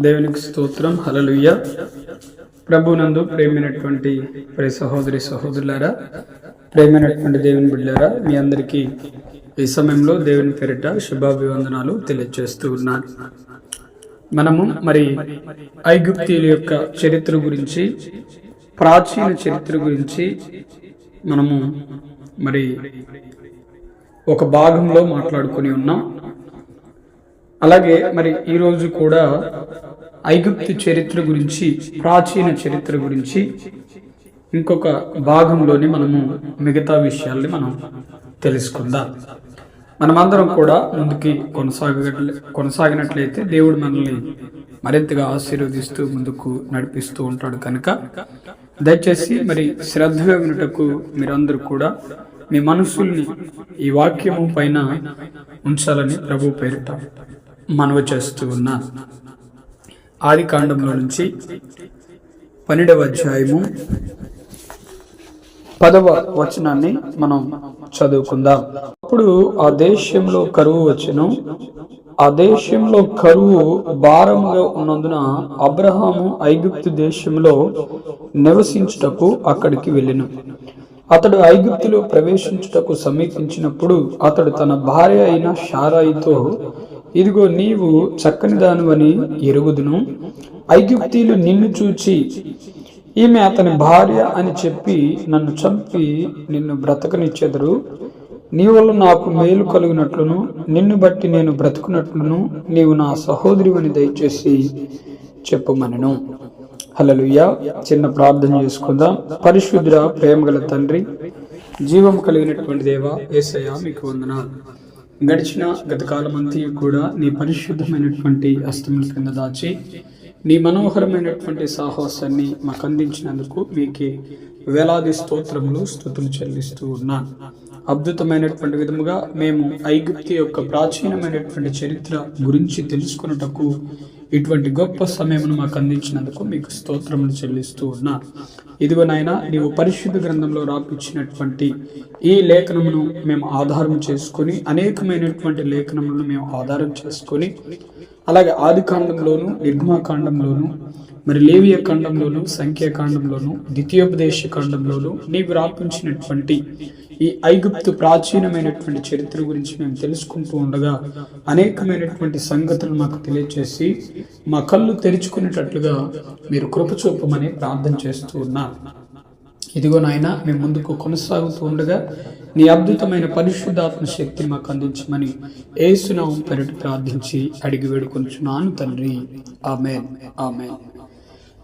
దేవునికి స్తోత్రం. హలలుయ్య ప్రభునందు ప్రేమైనటువంటి ప్రే సహోదరి సహోదరులారా ప్రేమైనటువంటి దేవుని బిడ్డారా మీ అందరికీ ఈ సమయంలో దేవుని పేరిట శుభాభివందనాలు తెలియజేస్తూ ఉన్నాను. మనము మరి ఐగుప్తీయుల యొక్క చరిత్ర గురించి ప్రాచీన చరిత్ర గురించి మనము మరి ఒక భాగంలో మాట్లాడుకొని ఉన్నాం. అలాగే మరి ఈరోజు కూడా ఐగుప్తు చరిత్ర గురించి ప్రాచీన చరిత్ర గురించి ఇంకొక భాగంలోని మనము మిగతా విషయాల్ని మనం తెలుసుకుందాం. మనమందరం కూడా ముందుకి కొనసాగ కొనసాగినట్లయితే దేవుడు మనల్ని మరింతగా ఆశీర్వదిస్తూ ముందుకు నడిపిస్తూ ఉంటాడు కనుక దయచేసి మరి శ్రద్ధగా వినుటకు మీరందరూ కూడా మీ మనసుల్ని ఈ వాక్యము పైన ఉంచాలని ప్రభు పేరుట మనవి చేస్తూ ఉన్నా. ఆది కాండంలో నుంచి పన్నెండవ అధ్యాయము పదవ వచనాన్ని మనం చదువుకుందాం. అప్పుడు ఆ దేశంలో కరువు వచ్చెను. ఆ దేశంలో కరువు భారముగా ఉన్నందున అబ్రహాము ఐగుప్తు దేశంలో నివసించుటకు అక్కడికి వెళ్ళెను. అతడు ఐగుప్తులో ప్రవేశించుటకు సమీపించినప్పుడు అతడు తన భార్య అయిన షారాయితో ఇదిగో నీవు చక్కని దానివని ఎరుగుదును. ఐగుప్తీలు నిన్ను చూచి ఈమె అతని భార్య అని చెప్పి నన్ను చంపి నిన్ను బ్రతకనిచ్చెదరు. నీ వల్ల నాకు మేలు కలిగినట్లును నిన్ను బట్టి నేను బ్రతుకున్నట్లును నీవు నా సహోదరివని దయచేసి చెప్పమనను. హలలుయ్య చిన్న ప్రార్థన చేసుకుందాం. పరిశుద్ర ప్రేమగల తండ్రి జీవం కలిగినటువంటి దేవ ఏసయ మీకు వందనాలు. గడిచిన గత కాలమంతా కూడా నీ పరిశుద్ధమైనటువంటి అస్తముల కింద దాచి నీ మనోహరమైనటువంటి సాహసాన్ని మాకు అందించినందుకు మీకే వేలాది స్తోత్రములు స్థుతులు చెల్లిస్తూ ఉన్నాను అద్భుతమైనటువంటి విధముగా మేము ఐగుప్తి యొక్క ప్రాచీనమైనటువంటి చరిత్ర గురించి తెలుసుకున్నటకు ఇటువంటి గొప్ప సమయమును మాకు అందించినందుకు మీకు స్తోత్రములు చెల్లిస్తూ ఉన్నా. ఇదిగో నాయన నీవు పరిశుద్ధ గ్రంథంలో రాపిచ్చినటువంటి ఈ లేఖనమును మేము ఆధారం చేసుకొని అనేకమైనటువంటి లేఖనములను మేము ఆధారం చేసుకొని అలాగే ఆది కాండంలోను నిర్మాకాండంలోను మరి లేవియ కాండంలోను సంఖ్యాకాండంలోను ద్వితీయోపదేశ కాండంలోను నీవు రాపించినటువంటి ఈ ఐగుప్తు ప్రాచీనమైనటువంటి చరిత్ర గురించి మేము తెలుసుకుంటూ ఉండగా అనేకమైనటువంటి సంగతులు మాకు తెలియచేసి మా కళ్ళు తెరుచుకునేటట్లుగా మీరు కృప చూపమని ప్రార్థన చేస్తూ ఉన్నారు ఇదిగో నాయన మేము ముందుకు కొనసాగుతూ ఉండగా నీ అద్భుతమైన పరిశుద్ధాత్మ శక్తిని మాకు అందించమని ఏసునామం పెరటి ప్రార్థించి అడిగి వేడుకొంచున్నాను తండ్రి. ఆమె ఆమె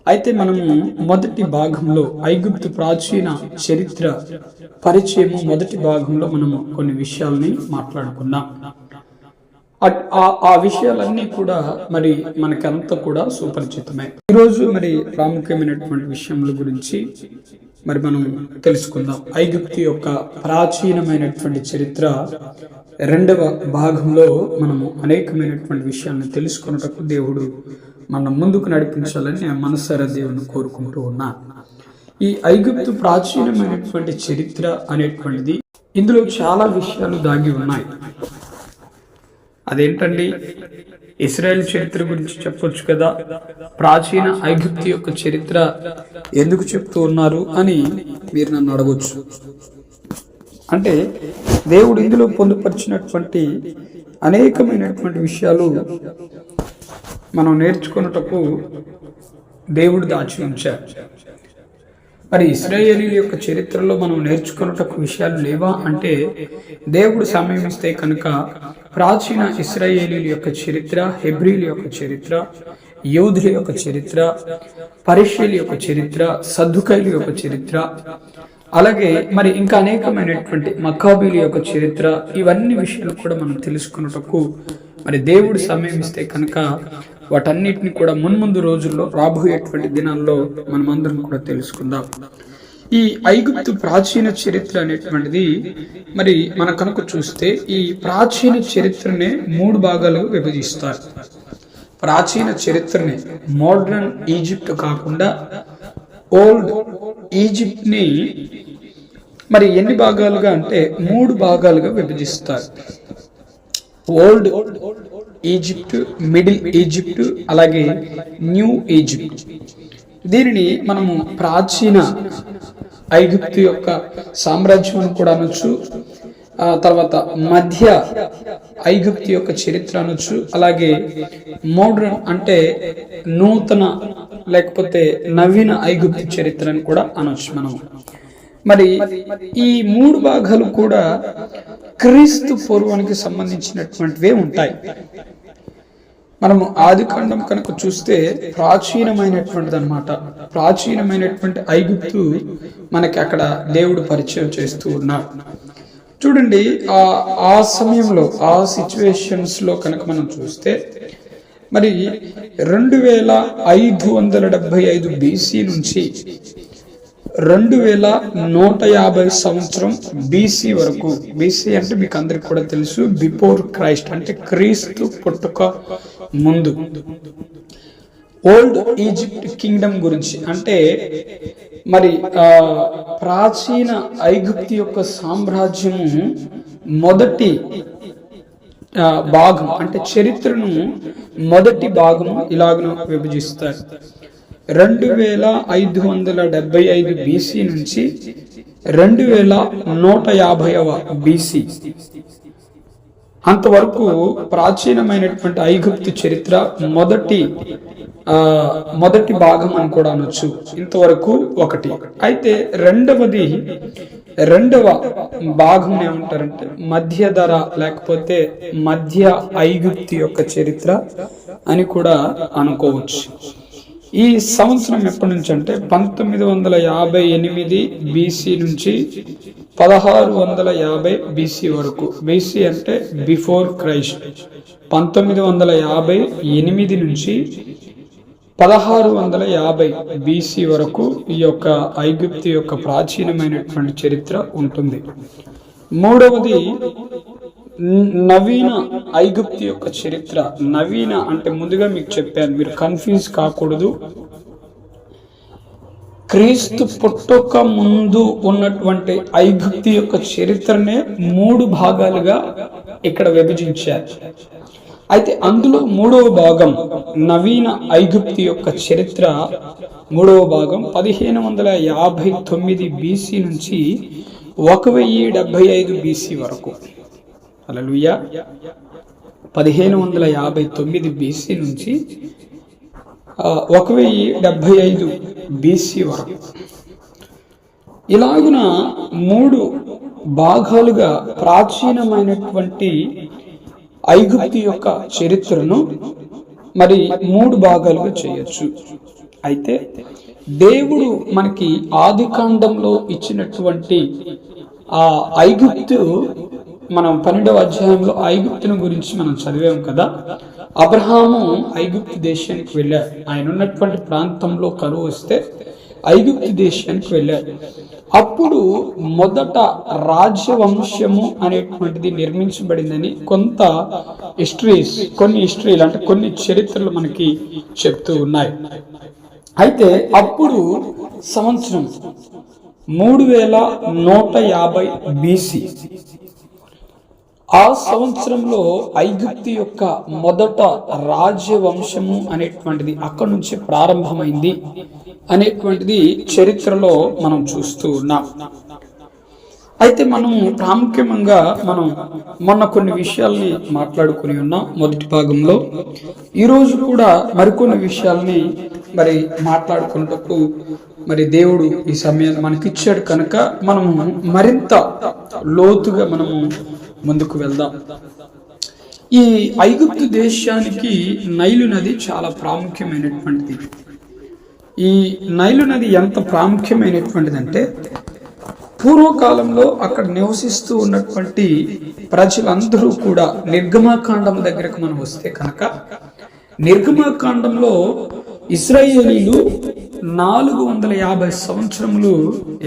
అయితే మనము మొదటి భాగంలో ఐగుప్తు ప్రాచీన చరిత్ర పరిచయము మొదటి భాగంలో మనము కొన్ని విషయాల్ని మాట్లాడుకున్నాం. అట్- ఆ- ఆ విషయాలన్నీ కూడా మరి మనకంతా కూడా సుపరిచితమే. ఈరోజు మరి ప్రాముఖ్యమైనటువంటి విషయముల గురించి మరి మనం తెలుసుకుందాం. ఐగుప్తు యొక్క ప్రాచీనమైనటువంటి చరిత్ర రెండవ భాగంలో మనము అనేకమైనటువంటి విషయాలను తెలుసుకున్నటకు దేవుడు మనం ముందుకు నడిపించాలని నేను దేవుని కోరుకుంటూ ఉన్నా. ఈ ఐగుప్తు ప్రాచీనమైనటువంటి చరిత్ర అనేటువంటిది ఇందులో చాలా విషయాలు దాగి ఉన్నాయి. అదేంటండి? ఇస్రాయెల్ చరిత్ర గురించి చెప్పొచ్చు కదా? ప్రాచీన ఐగుప్తు యొక్క చరిత్ర ఎందుకు చెప్తూ ఉన్నారు అని మీరు నన్ను అడగొచ్చు. అంటే దేవుడు ఇందులో పొందుపరిచినటువంటి అనేకమైనటువంటి విషయాలు మనం నేర్చుకున్నటకు దేవుడు దాచి ఉంచారు మరి ఇస్రాయేలీల యొక్క చరిత్రలో మనం నేర్చుకున్నటకు విషయాలు లేవా అంటే దేవుడు సమయం ఇస్తే కనుక ప్రాచీన ఇస్రాయేలీల యొక్క చరిత్ర హెబ్రిల్ యొక్క చరిత్ర యోధుల యొక్క చరిత్ర పరిశీల యొక్క చరిత్ర సద్దుకైల యొక్క చరిత్ర అలాగే మరి ఇంకా అనేకమైనటువంటి మకాబీల యొక్క చరిత్ర ఇవన్నీ విషయాలు కూడా మనం తెలుసుకున్నటకు మరి దేవుడు సమయం ఇస్తే కనుక వాటన్నిటిని కూడా మున్ముందు రోజుల్లో రాబోయేటువంటి దినాల్లో మనమందరం కూడా తెలుసుకుందాం. ఈ ఐగుప్తు ప్రాచీన చరిత్ర అనేటువంటిది మరి మన కనుక చూస్తే ఈ ప్రాచీన చరిత్రనే మూడు భాగాలుగా విభజిస్తారు. ప్రాచీన చరిత్రని మోడర్న్ ఈజిప్ట్ కాకుండా ఓల్డ్ ఈజిప్ట్ని మరి ఎన్ని భాగాలుగా అంటే మూడు భాగాలుగా విభజిస్తారు. ఓల్డ్ ఈజిప్ట్ మిడిల్ ఈజిప్ట్ అలాగే న్యూ ఈజిప్ట్. దీనిని మనము ప్రాచీన ఐగుప్తు యొక్క సామ్రాజ్యం అని కూడా అనొచ్చు ఆ తర్వాత మధ్య ఐగుప్తు యొక్క చరిత్ర అనొచ్చు అలాగే మోడ్రన్ అంటే నూతన లేకపోతే నవీన ఐగుప్తు చరిత్ర అని కూడా అనొచ్చు మనం మరి ఈ మూడు భాగాలు కూడా క్రీస్తు పూర్వానికి సంబంధించినటువంటివే ఉంటాయి. మనము ఆదికాండం కనుక చూస్తే ప్రాచీనమైనటువంటిది అనమాట ప్రాచీనమైనటువంటి ఐగుప్తు మనకి అక్కడ దేవుడు పరిచయం చేస్తూ ఉన్నాడు. చూడండి ఆ ఆ సమయంలో ఆ సిచ్యువేషన్స్లో కనుక మనం చూస్తే మరి రెండు వేల ఐదు వందల డెబ్బై ఐదు బీసీ నుంచి రెండు వేల నూట యాభై సంవత్సరం బీసీ వరకు. బీసీ అంటే మీకు అందరికి కూడా తెలుసు. బిఫోర్ క్రైస్ట్ అంటే క్రీస్తు పుట్టుక ముందు. ఓల్డ్ ఈజిప్ట్ కింగ్డమ్ గురించి అంటే మరి ప్రాచీన ఐగుప్తి యొక్క సామ్రాజ్యము మొదటి భాగం అంటే చరిత్రను మొదటి భాగము ఇలాగను విభజిస్తారు. రెండు వేల ఐదు వందల డెబ్బై ఐదు బీసీ నుంచి రెండు వేల నూట యాభైవ బీసీ అంతవరకు ప్రాచీనమైనటువంటి ఐగుప్తు చరిత్ర మొదటి మొదటి భాగం అని కూడా అనొచ్చు. ఇంతవరకు ఒకటి. అయితే రెండవది రెండవ భాగం ఏమంటారంటే మధ్య ధర లేకపోతే మధ్య ఐగుప్తు యొక్క చరిత్ర అని కూడా అనుకోవచ్చు. ఈ సంవత్సరం ఎప్పటి నుంచి అంటే పంతొమ్మిది వందల యాభై ఎనిమిది బీసీ నుంచి పదహారు వందల యాభై బీసీ వరకు. బీసీ అంటే బిఫోర్ క్రైస్ట్ పంతొమ్మిది వందల యాభై ఎనిమిది నుంచి పదహారు వందల యాభై బీసీ వరకు ఈ యొక్క ఐగుప్తి యొక్క ప్రాచీనమైనటువంటి చరిత్ర ఉంటుంది. మూడవది నవీన ఐగుప్తి యొక్క చరిత్ర. నవీన అంటే ముందుగా మీకు చెప్పాను మీరు కన్ఫ్యూజ్ కాకూడదు. క్రీస్తు పుట్టొక్క ముందు ఉన్నటువంటి ఐగుప్తి యొక్క చరిత్రనే మూడు భాగాలుగా ఇక్కడ విభజించారు. అయితే అందులో మూడవ భాగం నవీన ఐగుప్తి యొక్క చరిత్ర మూడవ భాగం పదిహేను వందల యాభై తొమ్మిది బీసీ నుంచి ఒక వెయ్యి డెబ్బై ఐదు బీసీ వరకు. అలలుయ పదిహేను వందల యాభై తొమ్మిది బీసీ నుంచి ఒక వెయ్యి డెబ్భై ఐదు బీసీ వరకు. ఇలాగున మూడు భాగాలుగా ప్రాచీనమైనటువంటి ఐగుప్తి యొక్క చరిత్రను మరి మూడు భాగాలుగా చేయొచ్చు. అయితే దేవుడు మనకి ఆది కాండంలో ఇచ్చినటువంటి ఆ ఐగుప్తు మనం పన్నెండవ అధ్యాయంలో ఐగుప్తును గురించి మనం చదివాం కదా. అబ్రహాము ఐగుప్తు దేశానికి వెళ్ళాడు. ఆయన ఉన్నటువంటి ప్రాంతంలో కరువు వస్తే ఐగుప్తు దేశానికి వెళ్ళాడు. అప్పుడు మొదట రాజ్యవంశము అనేటువంటిది నిర్మించబడిందని కొంత హిస్టరీస్ కొన్ని హిస్టరీలు అంటే కొన్ని చరిత్రలు మనకి చెప్తూ ఉన్నాయి. అయితే అప్పుడు సంవత్సరం మూడు వేల నూట యాభై బీసీ ఆ సంవత్సరంలో ఐగుప్తి యొక్క మొదట రాజ్యవంశము అనేటువంటిది అక్కడి నుంచి ప్రారంభమైంది అనేటువంటిది చరిత్రలో మనం చూస్తూ ఉన్నాం. అయితే మనం ప్రాముఖ్యంగా మనం మొన్న కొన్ని విషయాల్ని మాట్లాడుకుని ఉన్నాం మొదటి భాగంలో. ఈరోజు కూడా మరికొన్ని విషయాల్ని మరి మాట్లాడుకున్నటప్పుడు మరి దేవుడు ఈ సమయాన్ని మనకిచ్చాడు కనుక మనము మరింత లోతుగా మనము ముందుకు వెళ్దాం. ఈ ఐగుప్తు దేశానికి నైలు నది చాలా ప్రాముఖ్యమైనటువంటిది. ఈ నైలు నది ఎంత ప్రాముఖ్యమైనటువంటిదంటే పూర్వకాలంలో అక్కడ నివసిస్తూ ఉన్నటువంటి ప్రజలందరూ కూడా నిర్గమాకాండం దగ్గరకు మనం వస్తే కనుక నిర్గమాకాండంలో ఇస్రాయేలీలు నాలుగు వందల యాభై సంవత్సరములు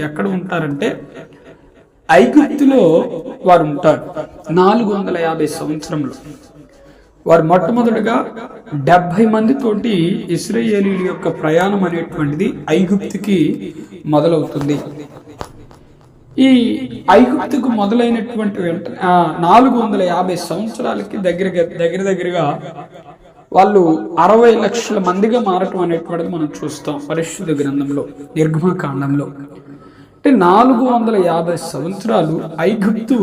ఎక్కడ ఉంటారంటే ఐగుప్తులో వారు ఉంటారు. నాలుగు వందల యాభై సంవత్సరంలో. వారు మొట్టమొదటిగా డెబ్బై మంది తోటి ఇస్రాయేలీల యొక్క ప్రయాణం అనేటువంటిది ఐగుప్తుకి మొదలవుతుంది. ఈ ఐగుప్తుకు మొదలైనటువంటి వెంట నాలుగు వందల యాభై సంవత్సరాలకి దగ్గర దగ్గర దగ్గరగా వాళ్ళు అరవై లక్షల మందిగా మారటం అనేటువంటిది మనం చూస్తాం పరిశుద్ధ గ్రంథంలో నిర్గమకాండంలో. అంటే నాలుగు వందల యాభై సంవత్సరాలు ఐగుప్తు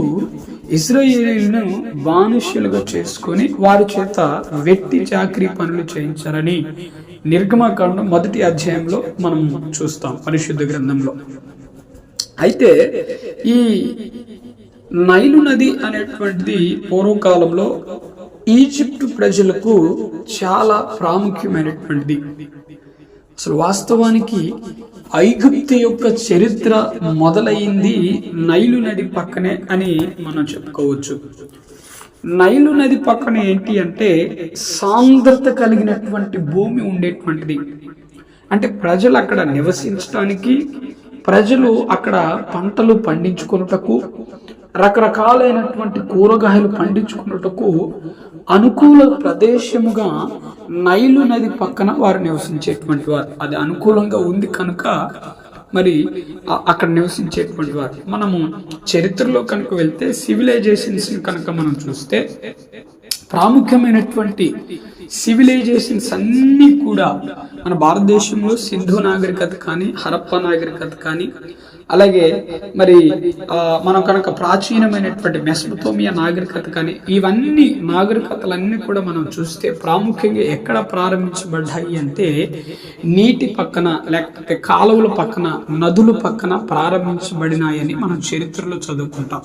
ఇజ్రాయేలీలను బానిసలుగా చేసుకొని వారి చేత వెట్టి చాకరీ పనులు చేయించారని నిర్గమకాండం మొదటి అధ్యాయంలో మనం చూస్తాం పరిశుద్ధ గ్రంథంలో. అయితే ఈ నైలు నది అనేటువంటిది పూర్వకాలంలో ఈజిప్ట్ ప్రజలకు చాలా ప్రాముఖ్యమైనటువంటిది. అసలు వాస్తవానికి ఐగుప్తు యొక్క చరిత్ర మొదలైంది నైలు నది పక్కనే అని మనం చెప్పుకోవచ్చు. నైలు నది పక్కన ఏంటి అంటే సాంద్రత కలిగినటువంటి భూమి ఉండేటువంటిది. అంటే ప్రజలు అక్కడ నివసించడానికి ప్రజలు అక్కడ పంటలు పండించుకున్నటకు రకరకాలైనటువంటి కూరగాయలు పండించుకున్నటకు అనుకూల ప్రదేశముగా నైలు నది పక్కన వారు నివసించేటువంటి వారు. అది అనుకూలంగా ఉంది కనుక మరి అక్కడ నివసించేటువంటి వారు. మనము చరిత్రలో కనుక వెళ్తే సివిలైజేషన్స్ కనుక మనం చూస్తే ప్రాముఖ్యమైనటువంటి సివిలైజేషన్స్ అన్నీ కూడా మన భారతదేశంలో సింధు నాగరికత కానీ హరప్ప నాగరికత కానీ అలాగే మరి మనం కనుక ప్రాచీనమైనటువంటి మెస్పతోమియా నాగరికత కానీ ఇవన్నీ నాగరికతలన్నీ కూడా మనం చూస్తే ప్రాముఖ్యంగా ఎక్కడ ప్రారంభించబడ్డాయి అంటే నీటి పక్కన లేకపోతే కాలువల పక్కన నదుల పక్కన ప్రారంభించబడినాయని మనం చరిత్రలో చదువుకుంటాం.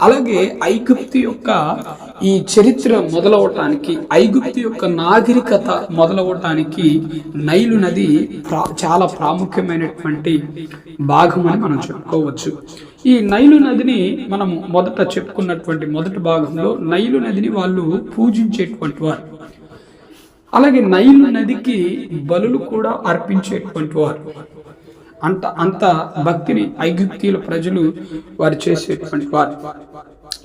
అలాగే ఐగుప్తు యొక్క ఈ చరిత్ర మొదలవటానికి ఐగుప్తు యొక్క నాగరికత మొదలవటానికి నైలు నది ప్రా- చాలా ప్రాముఖ్యమైనటువంటి భాగం అని మనం చెప్పుకోవచ్చు. ఈ నైలు నదిని మనము మొదట చెప్పుకున్నటువంటి మొదటి భాగంలో నైలు నదిని వాళ్ళు పూజించేటువంటి వారు. అలాగే నైలు నదికి బలులు కూడా అర్పించేటువంటి వారు. అంత అంత భక్తిని ఐగుప్తీయుల ప్రజలు వారు చేసేటువంటి వారు.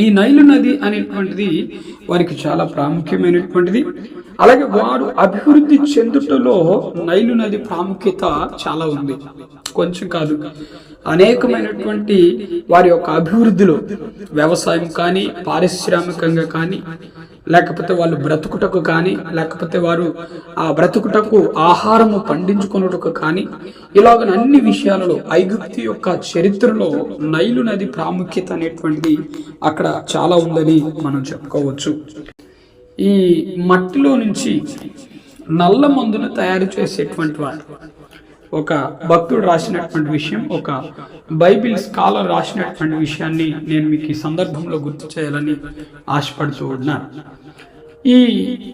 ఈ నైలు నది అనేటువంటిది వారికి చాలా ప్రాముఖ్యమైనటువంటిది. అలాగే వారు అభివృద్ధి చెందుటలో నైలు నది ప్రాముఖ్యత చాలా ఉంది. కొంచెం కాదు. అనేకమైనటువంటి వారి యొక్క అభివృద్ధిలో వ్యవసాయం కానీ పారిశ్రామికంగా కానీ లేకపోతే వాళ్ళు బ్రతుకుటకు కానీ లేకపోతే వారు ఆ బ్రతుకుటకు ఆహారము పండించుకొనుటకు కానీ ఇలాగ అన్ని విషయాలలో ఐగుప్తి యొక్క చరిత్రలో నైలు నది ప్రాముఖ్యత అనేటువంటి అక్కడ చాలా ఉందని మనం చెప్పుకోవచ్చు. ఈ మట్టిలో నుంచి నల్ల మందును తయారు చేసేటువంటి వారు ఒక భక్తుడు రాసినటువంటి విషయం ఒక బైబిల్ స్కాలర్ రాసినటువంటి విషయాన్ని నేను మీకు ఈ సందర్భంలో గుర్తు చేయాలని ఆశపడుతూ ఉన్నాను. ఈ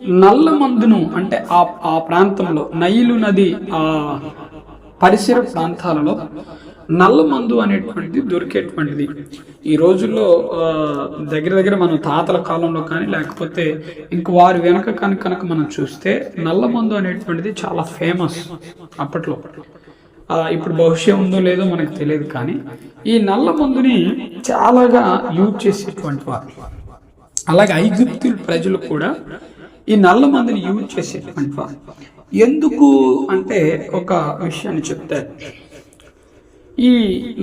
నల్ల మందును అంటే ఆ ఆ ప్రాంతంలో నైలు నది ఆ పరిసర ప్రాంతాలలో నల్ల మందు అనేటువంటిది దొరికేటువంటిది. ఈ రోజుల్లో దగ్గర దగ్గర మన తాతల కాలంలో కానీ లేకపోతే ఇంక వారి వెనక కానీ కనుక మనం చూస్తే నల్ల మందు అనేటువంటిది చాలా ఫేమస్ అప్పట్లో. ఇప్పుడు భవిష్యం ఉందో లేదో మనకు తెలియదు కానీ ఈ నల్ల మందుని చాలాగా యూజ్ చేసేటువంటి వారు. అలాగే ఐగుప్తుల ప్రజలు కూడా ఈ నల్ల మందుని యూజ్ చేసేటువంటి వారు. ఎందుకు అంటే ఒక విషయాన్ని చెప్తారు. ఈ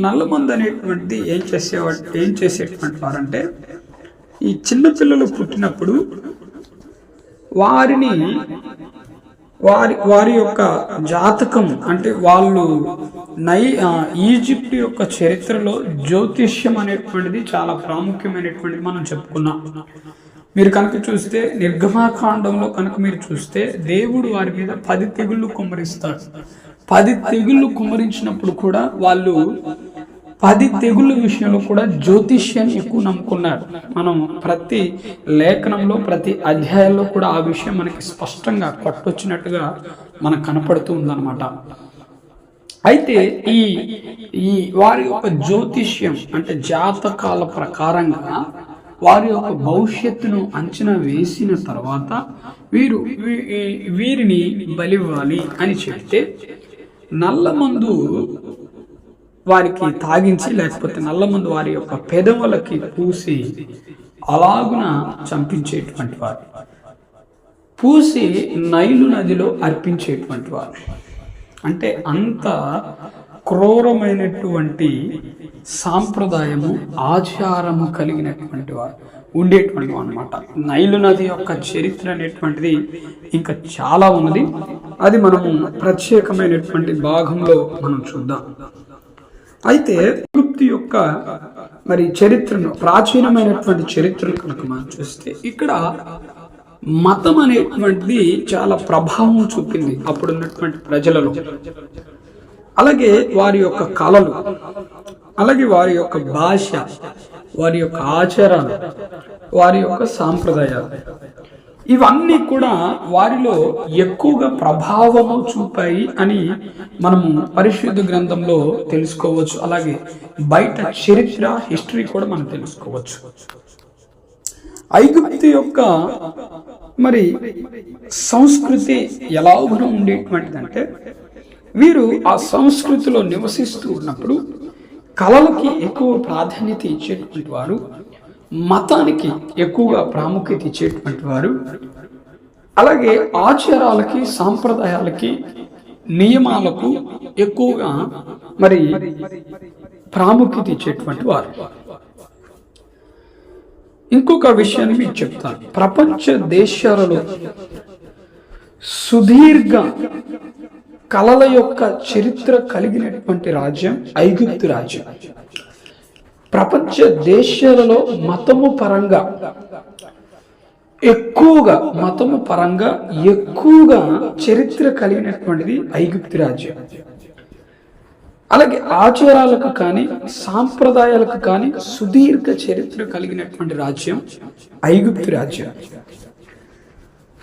నల్లమందు అనేటువంటిది ఏం చేసేవాడు ఏం చేసేటువంటి వారంటే ఈ చిన్నపిల్లలు పుట్టినప్పుడు వారిని వారి వారి యొక్క జాతకం అంటే వాళ్ళు నై ఈజిప్ట్ యొక్క చరిత్రలో జ్యోతిష్యం అనేటువంటిది చాలా ప్రాముఖ్యమైనటువంటిది మనం చెప్పుకున్నాం. మీరు కనుక చూస్తే నిర్గమాకాండంలో కనుక మీరు చూస్తే దేవుడు వారి మీద పది తెగుళ్ళు కుమ్మరిస్తాడు. పది తెగుళ్ళు కుమరించినప్పుడు కూడా వాళ్ళు పది తెగుళ్ళ విషయంలో కూడా జ్యోతిష్యాన్ని ఎక్కువ నమ్ముకున్నారు. మనం ప్రతి లేఖనంలో ప్రతి అధ్యాయంలో కూడా ఆ విషయం మనకి స్పష్టంగా కొట్టొచ్చినట్టుగా మనకు కనపడుతూ ఉందన్నమాట. అయితే ఈ ఈ వారి యొక్క జ్యోతిష్యం అంటే జాతకాల ప్రకారంగా వారి యొక్క భవిష్యత్తును అంచనా వేసిన తర్వాత వీరు వీరిని బలివ్వాలి అని చెప్తే నల్లమందు వారికి తాగించి లేకపోతే నల్లమందు వారి యొక్క పెదవులకి పూసి అలాగున చంపించేటువంటి వారు. పూసి నైలు నదిలో అర్పించేటువంటి వారు. అంటే అంత క్రూరమైనటువంటి సాంప్రదాయము ఆచారము కలిగినటువంటి వారు ఉండేటువంటి అనమాట నైలు నది యొక్క చరిత్ర అనేటువంటిది ఇంకా చాలా ఉన్నది. అది మనము ప్రత్యేకమైనటువంటి భాగంలో మనం చూద్దాం. అయితే తృప్తి యొక్క మరి చరిత్రను ప్రాచీనమైనటువంటి చరిత్రను కనుక మనం చూస్తే ఇక్కడ మతం అనేటువంటిది చాలా ప్రభావం చూపింది అప్పుడున్నటువంటి ప్రజలలో. అలాగే వారి యొక్క కళలు అలాగే వారి యొక్క భాష వారి యొక్క ఆచారాలు వారి యొక్క సాంప్రదాయాలు ఇవన్నీ కూడా వారిలో ఎక్కువగా ప్రభావము చూపాయి అని మనము పరిశుద్ధ గ్రంథంలో తెలుసుకోవచ్చు. అలాగే బయట చరిత్ర హిస్టరీ కూడా మనం తెలుసుకోవచ్చు. ఐగుప్తు యొక్క మరి సంస్కృతి ఎలాగున ఉండేటువంటిదంటే వీరు ఆ సంస్కృతిలో నివసిస్తూ ఉన్నప్పుడు కళలకి ఎక్కువ ప్రాధాన్యత ఇచ్చేటువంటి వారు మతానికి ఎక్కువగా ప్రాముఖ్యత ఇచ్చేటువంటి వారు అలాగే ఆచారాలకి సాంప్రదాయాలకి నియమాలకు ఎక్కువగా మరి ప్రాముఖ్యత ఇచ్చేటువంటి వారు. ఇంకొక విషయాన్ని మీకు చెప్తాను. ప్రపంచ దేశాలలో సుదీర్ఘ కళల యొక్క చరిత్ర కలిగినటువంటి రాజ్యం ఐగుప్తు రాజ్యం. ప్రపంచ దేశాలలో మతము పరంగా ఎక్కువగా మతము పరంగా ఎక్కువగా చరిత్ర కలిగినటువంటిది ఐగుప్తు రాజ్యం. అలాగే ఆచారాలకు కానీ సాంప్రదాయాలకు కానీ సుదీర్ఘ చరిత్ర కలిగినటువంటి రాజ్యం ఐగుప్తు రాజ్యం.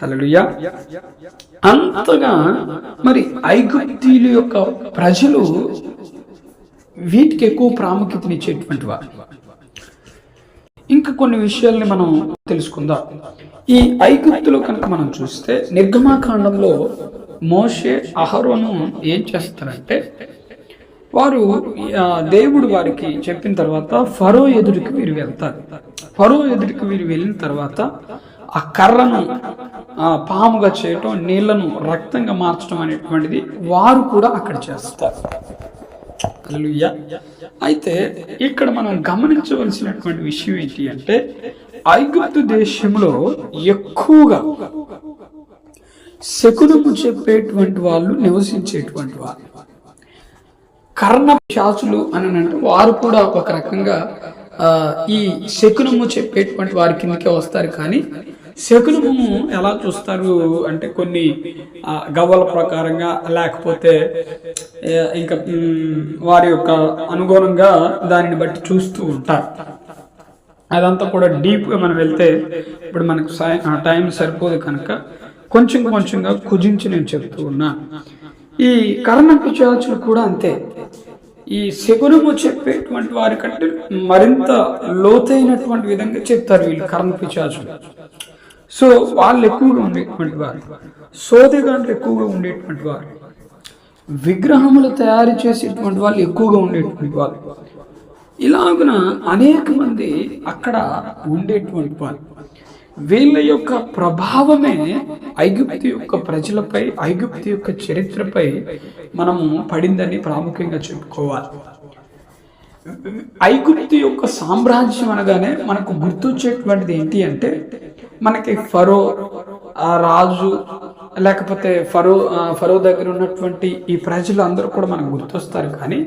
హలలుయా అంతగా మరి ఐగుప్తీయుల యొక్క ప్రజలు వీటికి ఎక్కువ ప్రాముఖ్యతనిచ్చేటువంటి వారు. ఇంకా కొన్ని విషయాల్ని మనం తెలుసుకుందాం. ఈ ఐగుప్తులో కనుక మనం చూస్తే నిర్గమాకాండంలో మోషే అహరోను ఏం చేస్తారంటే వారు దేవుడు వారికి చెప్పిన తర్వాత ఫరో ఎదురికి వీరు వెళ్తారు. ఫరో ఎదురికి వీరు వెళ్ళిన తర్వాత ఆ కర్రను పాముగా చేయటం నీళ్ళను రక్తంగా మార్చడం అనేటువంటిది వారు కూడా అక్కడ చేస్తారు. అయితే ఇక్కడ మనం గమనించవలసినటువంటి విషయం ఏంటి అంటే ఐగుప్తు దేశంలో ఎక్కువగా శకునము చెప్పేటువంటి వాళ్ళు నివసించేటువంటి వారు కర్ణ శాసులు అని అంటే వారు కూడా ఒక రకంగా ఈ శకునము చెప్పేటువంటి వారి కిందకే వస్తారు. కానీ శకునము ఎలా చూస్తారు అంటే కొన్ని గవ్వల ప్రకారంగా లేకపోతే ఇంకా వారి యొక్క అనుగుణంగా దానిని బట్టి చూస్తూ ఉంటారు. అదంతా కూడా డీప్గా మనం వెళ్తే ఇప్పుడు మనకు టైం సరిపోదు కనుక కొంచెం కొంచెంగా కుజించి నేను చెప్తూ ఉన్నా. ఈ కర్ణ పిచాచులు కూడా అంతే. ఈ శకునము చెప్పేటువంటి వారి కంటే మరింత లోతైనటువంటి విధంగా చెప్తారు వీళ్ళు కర్ణ పిచాచులు సో వాళ్ళు ఎక్కువగా ఉండేటువంటి వారు. సోదెగాంట్లు ఎక్కువగా ఉండేటువంటి వారు. విగ్రహములు తయారు చేసేటువంటి వాళ్ళు ఎక్కువగా ఉండేటువంటి వారు. ఇలాగున అనేక మంది అక్కడ ఉండేటువంటి వారు. వీళ్ళ యొక్క ప్రభావమే ఐగుప్తి యొక్క ప్రజలపై ఐగుప్తి యొక్క చరిత్రపై మనము పడిందని ప్రాముఖ్యంగా చెప్పుకోవాలి. ఐగుప్తి యొక్క సామ్రాజ్యం అనగానే మనకు గుర్తొచ్చేటువంటిది ఏంటి అంటే మనకి ఫరో ఆ రాజు లేకపోతే ఫరో ఫరో దగ్గర ఉన్నటువంటి ఈ ప్రజలు అందరూ కూడా మనకు గుర్తొస్తారు. కానీ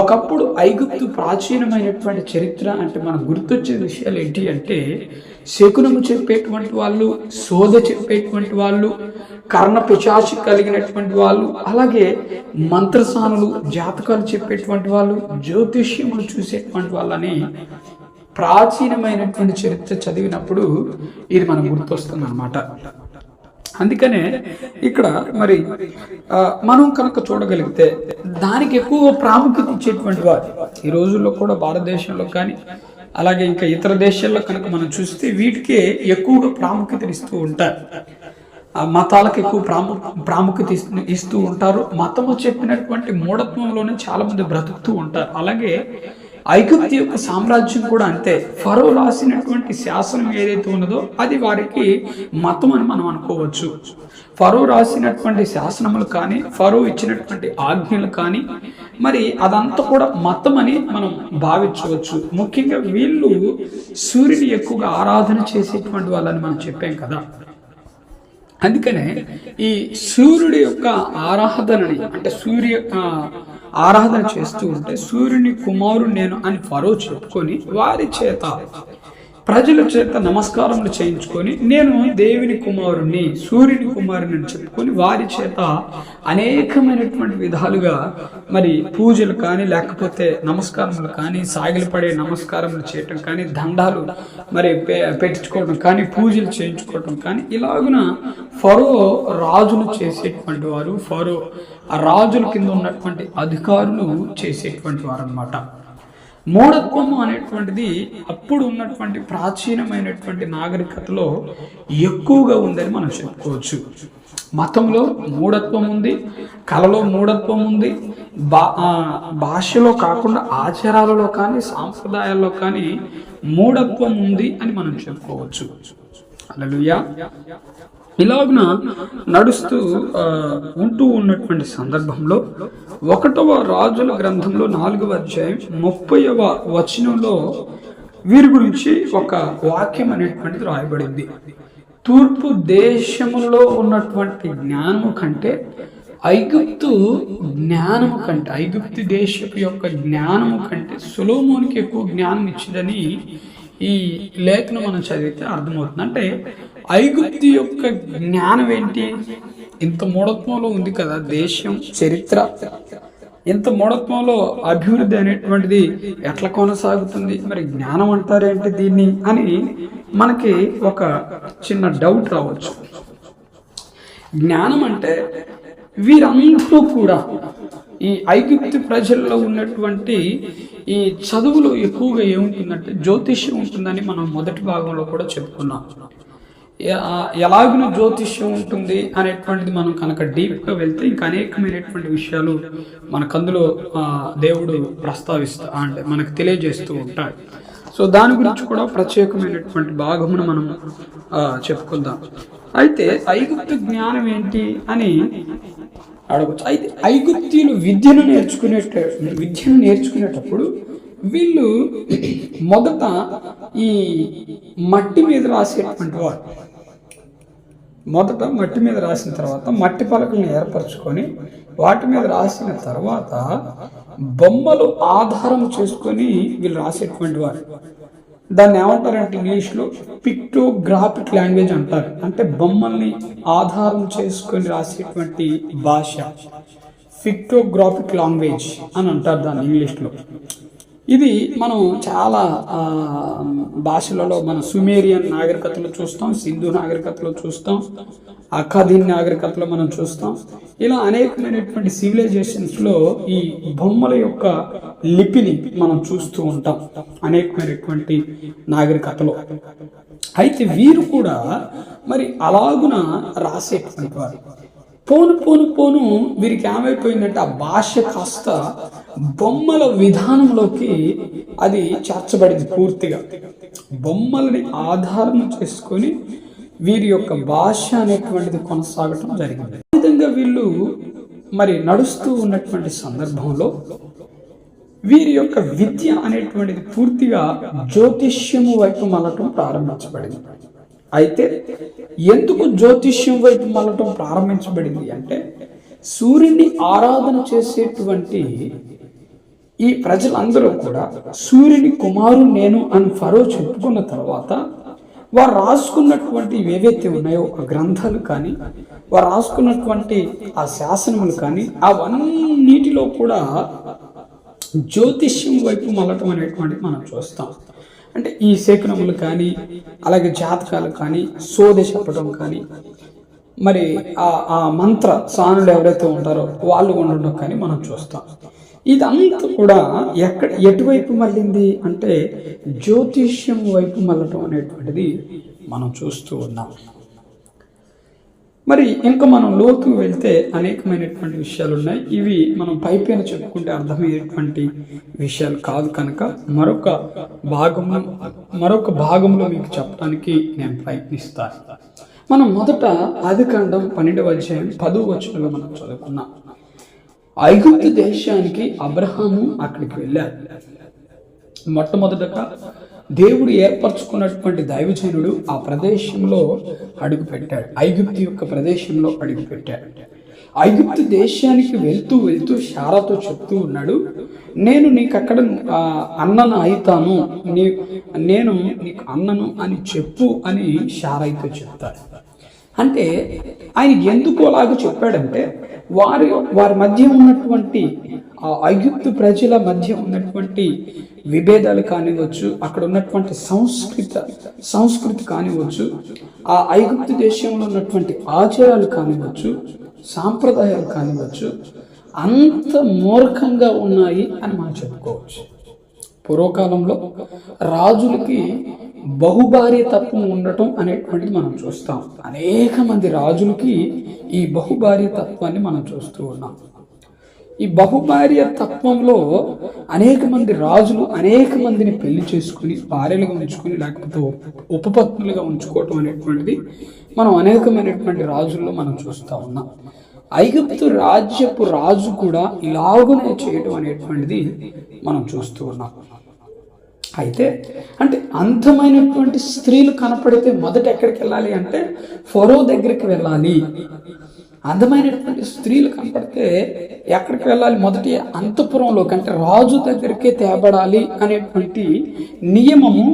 ఒకప్పుడు ఐగుప్తు ప్రాచీనమైనటువంటి చరిత్ర అంటే మనకు గుర్తొచ్చే విషయాలు ఏంటి అంటే శకునము చెప్పేటువంటి వాళ్ళు శోధ చెప్పేటువంటి వాళ్ళు కర్ణ పిచాచి కలిగినటువంటి వాళ్ళు అలాగే మంత్రసానులు జాతకాలు చెప్పేటువంటి వాళ్ళు జ్యోతిష్యములు చూసేటువంటి వాళ్ళని ప్రాచీనమైనటువంటి చరిత్ర చదివినప్పుడు ఇది మనకు గుర్తొస్తుంది అనమాట అందుకనే ఇక్కడ మరి మనం కనుక చూడగలిగితే దానికి ఎక్కువ ప్రాముఖ్యత ఇచ్చేటువంటి వారు ఈ రోజుల్లో కూడా భారతదేశంలో కానీ అలాగే ఇంకా ఇతర దేశాల్లో కనుక మనం చూస్తే వీటికే ఎక్కువగా ప్రాముఖ్యత ఇస్తూ ఉంటారు. ఆ మతాలకు ఎక్కువ ప్రాము ప్రాముఖ్యత ఇస్తూ ఉంటారు. మతము చెప్పినటువంటి మూఢత్వంలోనే చాలా మంది బ్రతుకుతూ ఉంటారు. అలాగే ఐగుప్తి యొక్క సామ్రాజ్యం కూడా అంతే. ఫరో రాసినటువంటి శాసనం ఏదైతే ఉన్నదో అది వారికి మతం అని మనం అనుకోవచ్చు. ఫరో రాసినటువంటి శాసనములు కానీ ఫరో ఇచ్చినటువంటి ఆజ్ఞలు కానీ మరి అదంతా కూడా మతం అని మనం భావించవచ్చు. ముఖ్యంగా వీళ్ళు సూర్యుని ఎక్కువగా ఆరాధన చేసేటువంటి వాళ్ళని మనం చెప్పాం కదా. అందుకనే ఈ సూర్యుడి యొక్క ఆరాధనని అంటే సూర్య ఆరాధన చేస్తూ ఉంటే సూర్యుని కుమారుడు నేను అని ఫరో చెప్పుకొని వారి చేత ప్రజల చేత నమస్కారములు చేయించుకొని నేను దేవుని కుమారుణ్ణి సూర్యుని కుమారుని అని చెప్పుకొని వారి చేత అనేకమైనటువంటి విధాలుగా మరి పూజలు కానీ లేకపోతే నమస్కారములు కానీ సాగిలపడే నమస్కారములు చేయటం కానీ దండాలు మరి పె- పెట్టించుకోవడం కానీ పూజలు చేయించుకోవటం కానీ ఇలాగున ఫరో రాజులు చేసేటువంటి వారు ఫరో ఆ రాజుల కింద ఉన్నటువంటి అధికారులు చేసేటువంటి వారు అనమాట మూఢత్వము అనేటువంటిది అప్పుడు ఉన్నటువంటి ప్రాచీనమైనటువంటి నాగరికతలో ఎక్కువగా ఉందని మనం చెప్పుకోవచ్చు. మతంలో మూఢత్వం ఉంది కళలో మూఢత్వం ఉంది బా భాషలో కాకుండా ఆచారాలలో కానీ సాంప్రదాయాల్లో కానీ మూఢత్వం ఉంది అని మనం చెప్పుకోవచ్చు. అలలుయా ఇలాగున నడుస్తూ ఉంటూ ఉన్నటువంటి సందర్భంలో ఒకటవ రాజుల గ్రంథంలో నాలుగవ అధ్యాయం ముప్పైవ వచనంలో వీరి గురించి ఒక వాక్యం అనేటువంటిది రాయబడింది. తూర్పు దేశములో ఉన్నటువంటి జ్ఞానము కంటే ఐగుప్తు జ్ఞానము కంటే ఐగుప్తు దేశపు యొక్క జ్ఞానము కంటే సులోమోనికి ఎక్కువ జ్ఞానం ఇచ్చిందని ఈ లేఖను మనం చదివితే అర్థమవుతుంది. అంటే ఐగుప్తి యొక్క జ్ఞానం ఏంటి? ఇంత మూఢత్వంలో ఉంది కదా దేశం చరిత్ర. ఇంత మూఢత్వంలో అభివృద్ధి అనేటువంటిది ఎట్లా కొనసాగుతుంది? మరి జ్ఞానం అంటారేంటి దీన్ని అని మనకి ఒక చిన్న డౌట్ రావచ్చు. జ్ఞానం అంటే వీరందరూ కూడా ఈ ఐగుప్తి ప్రజల్లో ఉన్నటువంటి ఈ చదువులో ఎక్కువగా ఏముంటుందంటే జ్యోతిష్యం ఉంటుందని మనం మొదటి భాగంలో కూడా చెప్పుకున్నాం. ఎలాగున జ్యోతిష్యం ఉంటుంది అనేటువంటిది మనం కనుక డీప్గా వెళ్తే ఇంకా అనేకమైనటువంటి విషయాలు మనకు అందులో దేవుడు ప్రస్తావిస్తా అంటే మనకు తెలియజేస్తూ ఉంటాడు సో దాని గురించి కూడా ప్రత్యేకమైనటువంటి భాగమును మనం చెప్పుకుందాం. అయితే ఐగుప్తు జ్ఞానం ఏంటి అని అడగచ్చు. అయితే ఐగుప్తీయులు విద్యను నేర్చుకునే విద్యను నేర్చుకునేటప్పుడు వీళ్ళు మొదట ఈ మట్టి మీద రాసేటువంటి వారు. మొదట మట్టి మీద రాసిన తర్వాత మట్టి పలకలను ఏర్పరచుకొని వాటి మీద రాసిన తర్వాత బొమ్మలు ఆధారం చేసుకొని వీళ్ళు రాసేటువంటి వారు. దాన్ని ఏమంటారంటే ఇంగ్లీష్లో పిక్టోగ్రాఫిక్ లాంగ్వేజ్ అంటారు. అంటే బొమ్మల్ని ఆధారం చేసుకొని రాసేటువంటి భాష. పిక్టోగ్రాఫిక్ లాంగ్వేజ్ అని అంటారు దాన్ని ఇంగ్లీష్లో. ఇది మనం చాలా భాషలలో మన సుమేరియన్ నాగరికతలు చూస్తాం సింధు నాగరికతలో చూస్తాం అఖాదీన్ నాగరికతలో మనం చూస్తాం. ఇలా అనేకమైనటువంటి సివిలైజేషన్స్లో ఈ బొమ్మల యొక్క లిపిని మనం చూస్తూ ఉంటాం అనేకమైనటువంటి నాగరికతలో. అయితే వీరు కూడా మరి అలాగున రాసేటువంటి వారు. పోను పోను పోను వీరికి ఏమైపోయిందంటే ఆ భాష కాస్త బొమ్మల విధానంలోకి అది చేర్చబడింది పూర్తిగా. బొమ్మలని ఆధారం చేసుకొని వీరి యొక్క భాష అనేటువంటిది కొనసాగటం జరిగింది. ఈ విధంగా వీళ్ళు మరి నడుస్తూ ఉన్నటువంటి సందర్భంలో వీరి యొక్క విద్య అనేటువంటిది పూర్తిగా జ్యోతిష్యము వైపు మళ్ళటం ప్రారంభించబడింది. అయితే ఎందుకు జ్యోతిష్యం వైపు మళ్ళటం ప్రారంభించబడింది అంటే సూర్యుని ఆరాధన చేసేటువంటి ఈ ప్రజలందరూ కూడా సూర్యుని కుమారు నేను అని ఫరో చెప్పుకున్న తర్వాత వారు రాసుకున్నటువంటి ఏవైతే ఉన్నాయో ఆ గ్రంథాలు కానీ వారు రాసుకున్నటువంటి ఆ శాసనములు కానీ అవన్నిటిలో కూడా జ్యోతిష్యం వైపు మళ్ళటం అనేటువంటిది మనం చూస్తాం. అంటే ఈ శేఖరములు కానీ అలాగే జాతకాలు కానీ సోది చెప్పడం కానీ మరి ఆ ఆ మంత్ర సానులు ఎవరైతే ఉంటారో వాళ్ళు ఉండడం కానీ మనం చూస్తాం. ఇదంతా కూడా ఎక్కడ ఎటువైపు మళ్ళింది అంటే జ్యోతిష్యం వైపు మళ్ళటం అనేటువంటిది మనం చూస్తూ ఉన్నాం. మరి ఇంకా మనం లోతు వెళ్తే అనేకమైనటువంటి విషయాలు ఉన్నాయి ఇవి మనం పైపైన చెప్పుకుంటే అర్థమయ్యేటువంటి విషయాలు కాదు కనుక మరొక భాగం మరొక భాగంలో మీకు చెప్పడానికి నేను ప్రయత్నిస్తాను. మనం మొదట ఆదికాండం పన్నెండవ అధ్యాయం పదో వచనంలో మనం చదువుకున్నాం ఐగుప్తు దేశానికి అబ్రహాము అక్కడికి వెళ్ళారు. మొట్టమొదటగా దేవుడు ఏర్పరచుకున్నటువంటి దైవజనుడు ఆ ప్రదేశంలో అడుగు పెట్టాడు. ఐగుప్తు యొక్క ప్రదేశంలో అడుగు పెట్టాడు. ఐగుప్తు దేశానికి వెళ్తూ వెళ్తూ శారాతో చెప్తూ ఉన్నాడు నేను నీకు అక్కడ అన్నను అయితాను. నీ నేను నీకు అన్నను అని చెప్పు అని షారైతో చెప్తాడు. అంటే ఆయన ఎందుకు అలాగ చెప్పాడంటే వారి వారి మధ్య ఉన్నటువంటి ఆ ఐగుప్తు ప్రజల మధ్య ఉన్నటువంటి విభేదాలు కానివచ్చు అక్కడ ఉన్నటువంటి సంస్కృత సంస్కృతి కానివచ్చు ఆ ఐగుప్తు దేశంలో ఉన్నటువంటి ఆచారాలు కానివచ్చు సాంప్రదాయాలు కానివచ్చు అంత మూర్ఖంగా ఉన్నాయి అని మనం చెప్పుకోవచ్చు. పూర్వకాలంలో రాజులకి బహుభార్య తత్వం ఉండటం అనేటువంటిది మనం చూస్తాం. అనేక మంది రాజులకి ఈ బహుభార్య తత్వాన్ని మనం చూస్తూ ఉన్నాం. ఈ బహుభార్య తత్వంలో అనేక మంది రాజులు అనేక మందిని పెళ్ళి చేసుకుని భార్యలుగా ఉంచుకుని లేకపోతే ఉపపత్నులుగా ఉంచుకోవటం అనేటువంటిది మనం అనేకమైనటువంటి రాజుల్లో మనం చూస్తూ ఉన్నాం. ఐగుప్తు రాజ్యపు రాజు కూడా ఇలాగునే చేయటం అనేటువంటిది మనం చూస్తూ ఉన్నాం. అయితే అంటే అంతమైనటువంటి స్త్రీలు కనపడితే మొదట ఎక్కడికి వెళ్ళాలి అంటే ఫరో దగ్గరికి వెళ్ళాలి. అందమైనటువంటి స్త్రీలు కనపడితే ఎక్కడికి వెళ్ళాలి? మొదటి అంతఃపురంలోకి అంటే రాజు దగ్గరికే తేబడాలి అనేటువంటి నియమము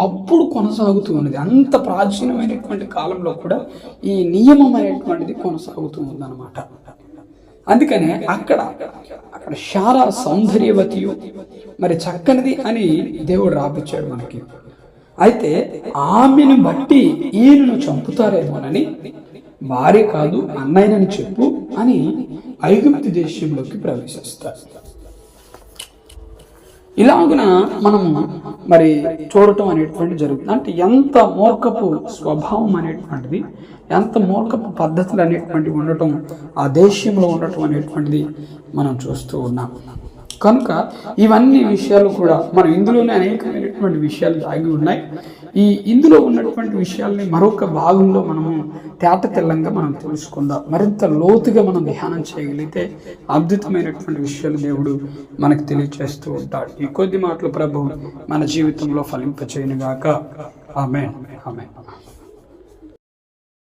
అప్పుడు కొనసాగుతూ ఉన్నది. అంత ప్రాచీనమైనటువంటి కాలంలో కూడా ఈ నియమం అనేటువంటిది కొనసాగుతూ ఉందన్నమాట. అందుకనే అక్కడ అక్కడ శారా సౌందర్యవతియు మరి చక్కనిది అని దేవుడు రాపించాడు మనకి. అయితే ఆమెను బట్టి ఈయనను చంపుతారేమోనని భార్య కాదు అన్నయ్యనని చెప్పు అని ఐగుప్తి దేశంలోకి ప్రవేశిస్తారు. ఇలాగున మనం మరి చూడటం అనేటువంటి జరుగుతుంది. అంటే ఎంత మూర్ఖపు స్వభావం అనేటువంటిది ఎంత మూర్ఖపు పద్ధతులు అనేటువంటివి ఉండటం ఆ దేశంలో ఉండటం అనేటువంటిది మనం చూస్తూ ఉన్నాం. కనుక ఇవన్నీ విషయాలు కూడా మనం ఇందులోనే అనేకమైనటువంటి విషయాలు దాగి ఉన్నాయి. ఈ ఇందులో ఉన్నటువంటి విషయాల్ని మరొక భాగంలో మనము తేట తెల్లంగా మనం తెలుసుకుందాం. మరింత లోతుగా మనం ధ్యానం చేయగలిగితే అద్భుతమైనటువంటి విషయాలు దేవుడు మనకు తెలియచేస్తూ ఉంటాడు. ఈ కొద్ది మాటలు ప్రభు మన జీవితంలో ఫలింపచేయనుగాక. ఆమె ఆమె